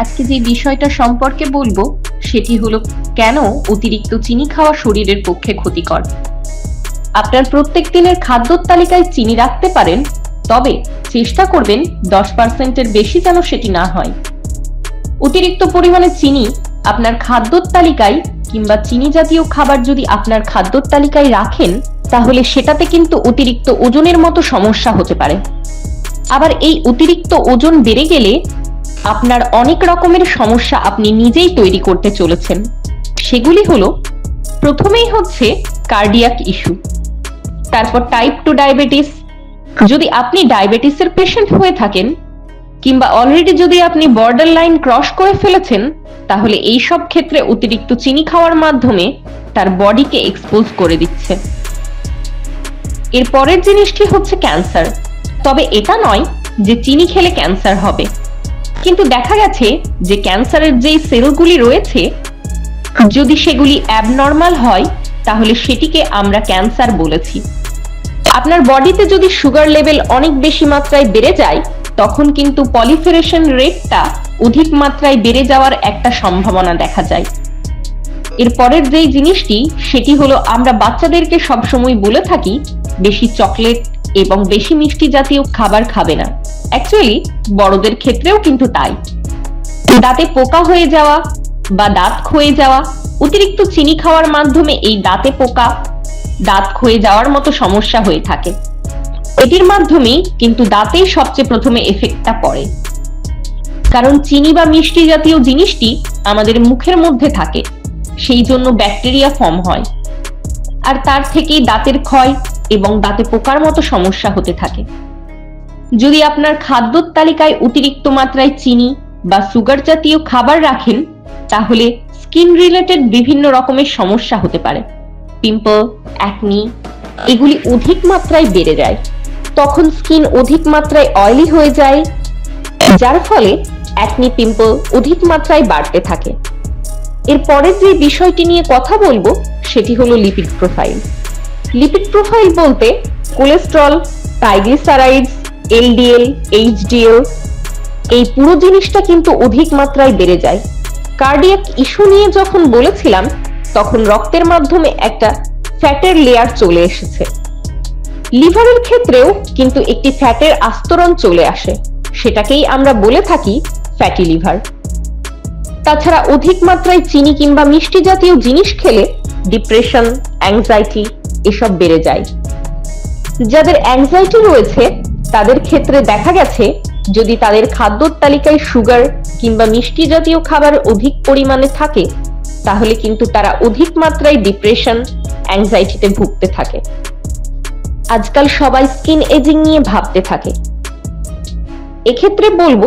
আজকে যে বিষয়টা সম্পর্কে বলব, সেটি হলো কেন অতিরিক্ত চিনি খাওয়া শরীরের পক্ষে ক্ষতিকর? আপনার প্রত্যেক দিনের খাদ্যর তালিকায় চিনি রাখতে পারেন, তবে চেষ্টা করবেন দশ পার্সেন্টের বেশি যেন সেটি না হয়। অতিরিক্ত পরিমাণে চিনি আপনার খাদ্যর তালিকায় কিংবা চিনি জাতীয় খাবার যদি আপনার খাদ্যর তালিকায় রাখেন, তাহলে সেটাতে কিন্তু অতিরিক্ত ওজনের মতো সমস্যা হতে পারে। আবার এই অতিরিক্ত ওজন বেড়ে গেলে আপনার অনেক রকমের সমস্যা আপনি নিজেই তৈরি করতে চলেছেন। সেগুলি হলো, প্রথমেই হচ্ছে কার্ডিয়াক ইস্যু তারপর টাইপ টু ডায়াবেটিস যদি আপনি ডায়াবেটিসের পেশেন্ট হয়ে থাকেন, কিংবা অলরেডি যদি আপনি বর্ডার লাইন ক্রস করে ফেলেছেন, তাহলে এই সব ক্ষেত্রে অতিরিক্ত চিনি খাওয়ার মাধ্যমে তার বডিকে এক্সপোজ করে দিচ্ছে। এর পরের জিনিসটি হচ্ছে ক্যান্সার তবে এটা নয় যে চিনি খেলে ক্যান্সার হবে। কিন্তু দেখা গেছে যে ক্যান্সারের যে সেলগুলি রয়েছে, যদি সেগুলি অ্যাবনর্মাল হয়, তাহলে সেটিকে আমরা ক্যান্সার বলেছি। আপনার বডিতে যদি সুগার লেভেল অনেক বেশি মাত্রায় বেড়ে যায়, তখন কিন্তু পলিফেরেশন রেটটা অধিক মাত্রায় বেড়ে যাওয়ার একটা সম্ভাবনা দেখা যায়। এর পরের যেই জিনিসটি, সেটি হলো আমরা বাচ্চাদেরকে সবসময় বলে থাকি, বেশি চকলেট এবং বেশি মিষ্টি জাতীয় খাবার খাবে না। অ্যাকচুয়ালি বড়দের ক্ষেত্রেও কিন্তু তাই। দাঁতে পোকা হয়ে যাওয়া বা দাঁত ক্ষয়ে যাওয়া, অতিরিক্ত চিনি খাওয়ার মাধ্যমে এই দাঁতে পোকা, দাঁত ক্ষয়ে যাওয়ার মতো সমস্যা হয়ে থাকে। এটির মাধ্যমেই কিন্তু দাঁতেই সবচেয়ে প্রথমে এফেক্টটা পড়ে। কারণ চিনি বা মিষ্টি জাতীয় জিনিসটি আমাদের মুখের মধ্যে থাকে, সেই জন্য ব্যাকটেরিয়া ফর্ম হয়। আর তার থেকেই দাঁতের ক্ষয় এবং দাঁতে পোকার মতো সমস্যা হতে থাকে। যদি আপনার খাদ্যর তালিকায় অতিরিক্ত মাত্রায় চিনি বা সুগার জাতীয় খাবার রাখেন, তাহলে স্কিন রিলেটেড বিভিন্ন রকমের সমস্যা হতে পারে। পিম্পল, অ্যাকনি, এগুলি অধিক মাত্রায় বেড়ে যায়। তখন স্কিন অধিক মাত্রায় অয়েলি হয়ে যায়, যার ফলে অ্যাকনি, পিম্পল অধিক মাত্রায় বাড়তে থাকে। এর পরের যে বিষয়টি নিয়ে কথা বলব, সেটি হলো লিপিড প্রোফাইল লিপিড প্রোফাইল বলতে কোলেস্ট্রল ট্রাইগ্লিসারাইডস এলডিএল এইচডিএল এই পুরো জিনিসটা কিন্তু অধিক মাত্রায় বেড়ে যায়। কার্ডিয়াক ইস্যু নিয়ে যখন বলেছিলাম, তখন রক্তের মাধ্যমে একটা ফ্যাটের লেয়ার চলে এসেছে। লিভারের ক্ষেত্রেও কিন্তু একটি ফ্যাটের আস্তরণ চলে আসে। সেটাকেই আমরা বলে থাকি ফ্যাটি লিভার তাছাড়া অধিক মাত্রায় চিনি কিংবা মিষ্টি জাতীয় জিনিস খেলে ডিপ্রেশন অ্যাংজাইটি এসব বেড়ে যায়। যাদের অ্যাংজাইটি রয়েছে তাদের ক্ষেত্রে দেখা গেছে, যদি তাদের খাদ্যর তালিকায় সুগার কিংবা মিষ্টি জাতীয় খাবার অধিক পরিমাণে থাকে, তাহলে কিন্তু তারা অধিক মাত্রায় ডিপ্রেশন অ্যাংজাইটিতে ভুগতে থাকে। আজকাল সবাই স্কিন এজিং নিয়ে ভাবতে থাকে। এক্ষেত্রে বলব,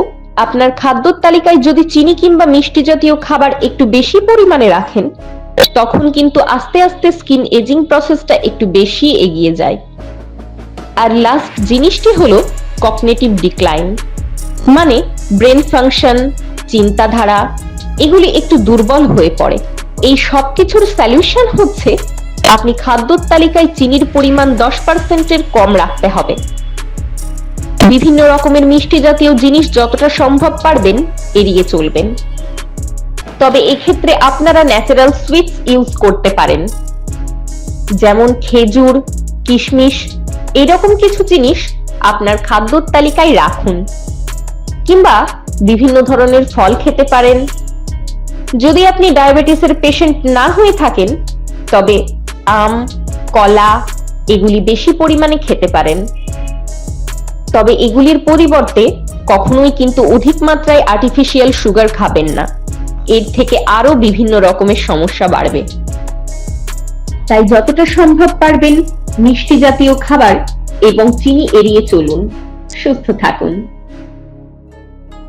আপনার খাদ্যর তালিকায় যদি চিনি কিংবা মিষ্টি জাতীয় খাবার একটু বেশি পরিমাণে রাখেন, তখন কিন্তু আস্তে আস্তে স্কিন এজিং প্রসেসটা একটু বেশি এগিয়ে যায়। আর লাস্ট জিনিসটি হলো কগনিটিভ ডিক্লাইন মানে ব্রেন ফাংশন চিন্তাধারা, এগুলি একটু দুর্বল হয়ে পড়ে। এই সব কিছুর সলিউশন হচ্ছে আপনি খাদ্যর তালিকায় চিনির পরিমাণ দশ পার্সেন্টের কম রাখতে হবে। বিভিন্ন রকমের মিষ্টি জাতীয় জিনিস যতটা সম্ভব পারবেন এড়িয়ে চলবেন। তবে এক্ষেত্রে আপনারা ন্যাচারাল সুইটস ইউজ করতে পারেন। যেমন খেজুর, কিশমিশ এরকম কিছু জিনিস আপনার খাদ্যর তালিকায় রাখুন। কিংবা বিভিন্ন ধরনের ফল খেতে পারেন। যদি আপনি ডায়াবেটিসের পেশেন্ট না হয়ে থাকেন, তবে আম, কলা এগুলি বেশি পরিমাণে খেতে পারেন। তবে এগুলির পরিবর্তে কখনোই কিন্তু অধিক মাত্রায় আর্টিফিশিয়াল সুগার খাবেন না। এর থেকে আরও বিভিন্ন রকমের সমস্যা বাড়বে। তাই যতটা সম্ভব পারবেন মিষ্টি জাতীয় খাবার এবং চিনি এড়িয়ে চলুন। সুস্থ থাকুন।